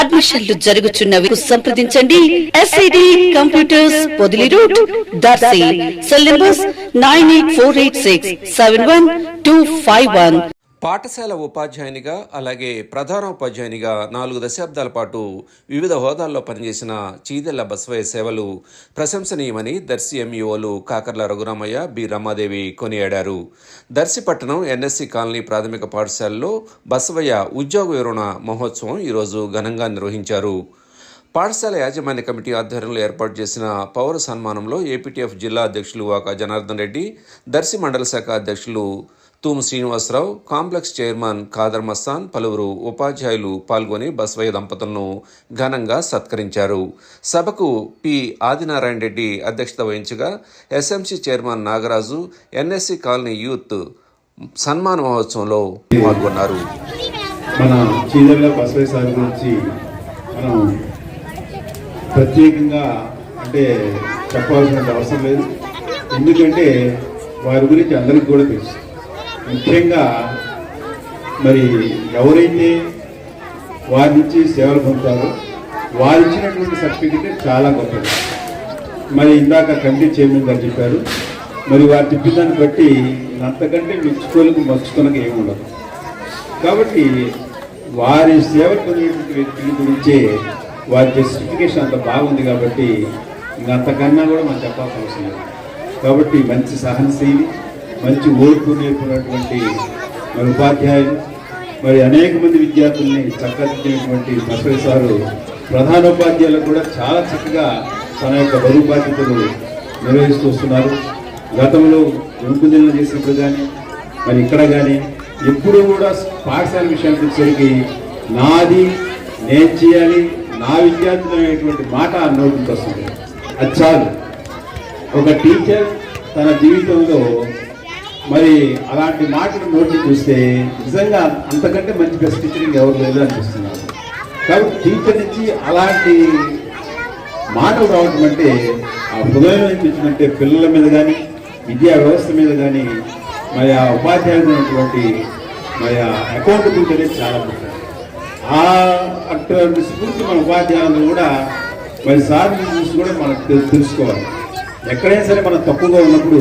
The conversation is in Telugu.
అడ్మిషన్లు జరుగుచున్నవి సంప్రదించండి. SID computers Podili route Darsi cell numbers nine eight four eight six seven one two five one. పాఠశాల ఉపాధ్యాయునిగా అలాగే ప్రధానోపాధ్యాయునిగా నాలుగు దశాబ్దాల పాటు వివిధ హోదాల్లో పనిచేసిన చీదెల్ల బసవయ్య సేవలు ప్రశంసనీయమని దర్శి ఎంఈఓలు కాకర్ల రఘురామయ్య బి రమాదేవి కొనియాడారు. దర్శిపట్టణం ఎన్ఎస్సి కాలనీ ప్రాథమిక పాఠశాలలో బసవయ్య ఉద్యోగ వివరణ మహోత్సవం ఈరోజు ఘనంగా నిర్వహించారు. పాఠశాల యాజమాన్య కమిటీ ఆధ్వర్యంలో ఏర్పాటు చేసిన పౌర సన్మానంలో ఏపీటీఎఫ్ జిల్లా అధ్యక్షులు వాక జనార్దన్ రెడ్డి దర్శి మండల శాఖ అధ్యక్షులు తూము శ్రీనివాసరావు కాంప్లెక్స్ చైర్మన్ ఖాదర్ మస్తాన్ పలువురు ఉపాధ్యాయులు పాల్గొని బస్వయ్య దంపతులను ఘనంగా సత్కరించారు. సభకు పి ఆదినారాయణ రెడ్డి అధ్యక్షత వహించగా SMC chairman Nagaraju NSC colony youth సన్మాన మహోత్సవంలో పాల్గొన్నారు. మన సార్ గురించి మనం ప్రత్యేకంగా అంటే చెప్పాల్సిన అవసరం లేదు. ఎందుకంటే వారి గురించి అందరికీ కూడా తెలుసు. ముఖ్యంగా మరి ఎవరైతే వారి నుంచి సేవలు పొందుతారో వారు ఇచ్చినటువంటి సర్టిఫికెట్ చాలా గొప్పది. మరి ఇందాక కమిటీ చైర్మన్ గారు చెప్పారు మరి వారు చెప్పిన దాన్ని బట్టి అంతకంటే మెచ్చుకోలకు మర్చుకోనక ఏమి ఉండదు. కాబట్టి వారి సేవ పొందినటువంటి వ్యక్తుల గురించే వారి జస్టిఫికేషన్ అంత బాగుంది కాబట్టి ఇంకంతకన్నా కూడా మనం చెప్పాల్సిన అవసరం లేదు. కాబట్టి మంచి సహనశీలి మంచి ఓర్పు నేర్పినటువంటి మరి ఉపాధ్యాయులు మరి అనేక మంది విద్యార్థుల్ని చక్కదిద్దినటువంటి బసవి సారు ప్రధానోపాధ్యాయులకు కూడా చాలా చక్కగా తన యొక్క బరువు బాధ్యతలు నిర్వహిస్తూ వస్తున్నారు. గతంలో ఎంపుదిన చేసినప్పుడు కానీ మరి ఇక్కడ కానీ ఎప్పుడూ కూడా పాఠశాల విషయానికి వచ్చేసరికి నాది నేను చేయాలి నా విద్యార్థులు అనేటువంటి మాట నోటికి వస్తుంది. అది చాలు. ఒక టీచర్ తన జీవితంలో మరి అలాంటి మాటలు నోటి చూస్తే నిజంగా అంతకంటే మంచి బెస్ట్ టీచరింగ్ ఎవరు లేదు అనిపిస్తున్నారు. కాబట్టి టీచర్ నుంచి అలాంటి మాటలు రావటం అంటే ఆ హృదయం నుంచి పిల్లల మీద కానీ విద్యా వ్యవస్థ మీద కానీ మరి ఆ ఉపాధ్యాయులు ఉన్నటువంటి మరి ఆ అకౌంటబిలిటీ అనేది చాలా ముఖ్యం. ఆ అటువంటి స్ఫూర్తి మన ఉపాధ్యాయులు కూడా మరి సార్ని చూసి కూడా మనకు తెలుసుకోవాలి. ఎక్కడైనా సరే మనం తక్కువగా ఉన్నప్పుడు